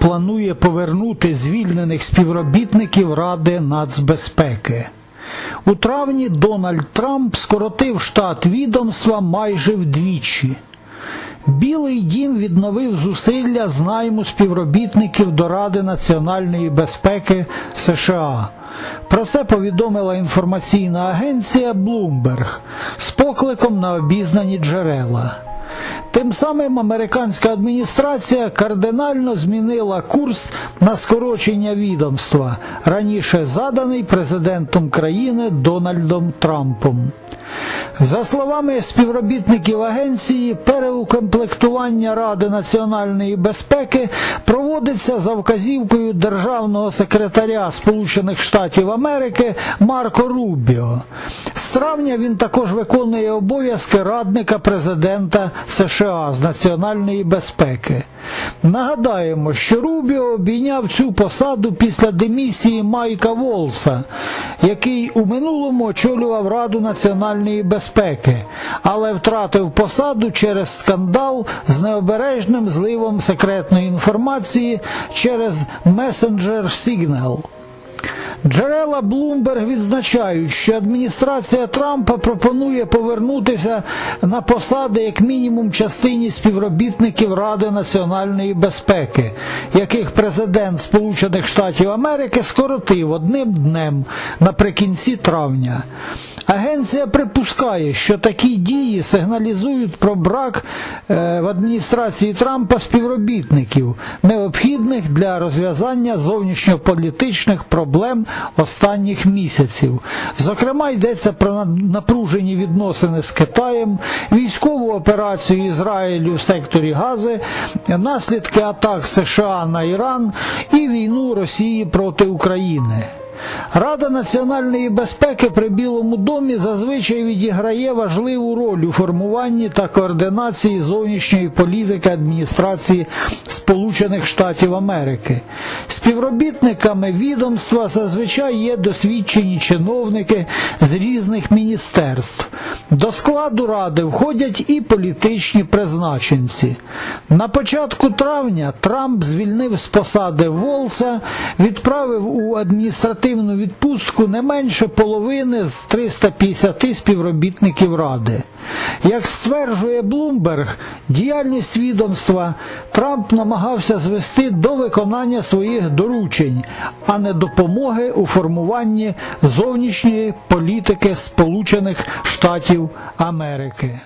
планує повернути звільнених співробітників Ради нацбезпеки. У травні Дональд Трамп скоротив штат відомства майже вдвічі. Білий дім відновив зусилля з найму співробітників до Ради національної безпеки США. Про це повідомила інформаційна агенція Bloomberg з покликом на обізнані джерела. Тим самим американська адміністрація кардинально змінила курс на скорочення відомства, раніше заданий президентом країни Дональдом Трампом. За словами співробітників агенції, переукомплектування Ради національної безпеки проводиться за вказівкою державного секретаря Сполучених Штатів Америки Марко Рубіо. З травня він також виконує обов'язки радника президента США з національної безпеки. Нагадаємо, що Рубіо обійняв цю посаду після демісії Майка Волса, який у минулому очолював Раду національної безпеки, але втратив посаду через скандал з необережним зливом секретної інформації через Messenger Signal. Джерела Bloomberg відзначають, що адміністрація Трампа пропонує повернутися на посади як мінімум частині співробітників Ради національної безпеки, яких президент Сполучених Штатів Америки скоротив одним днем наприкінці травня. Агенція припускає, що такі дії сигналізують про брак е, в адміністрації Трампа співробітників, необхідних для розв'язання зовнішньополітичних проблем останніх місяців. Зокрема, йдеться про напружені відносини з Китаєм, військову операцію Ізраїлю в секторі Гази, наслідки атак США на Іран і війну Росії проти України. Рада національної безпеки при Білому домі зазвичай відіграє важливу роль у формуванні та координації зовнішньої політики адміністрації Сполучених Штатів Америки. Співробітниками відомства зазвичай є досвідчені чиновники з різних міністерств. До складу ради входять і політичні призначенці. На початку травня Трамп звільнив з посади Волса, відправив у адміністративну відпустку не менше половини з 350 співробітників ради. Як стверджує Блумберг, діяльність відомства Трамп намагався звести до виконання своїх доручень, а не допомоги у формуванні зовнішньої політики Сполучених Штатів Америки.